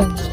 গুছিয়ে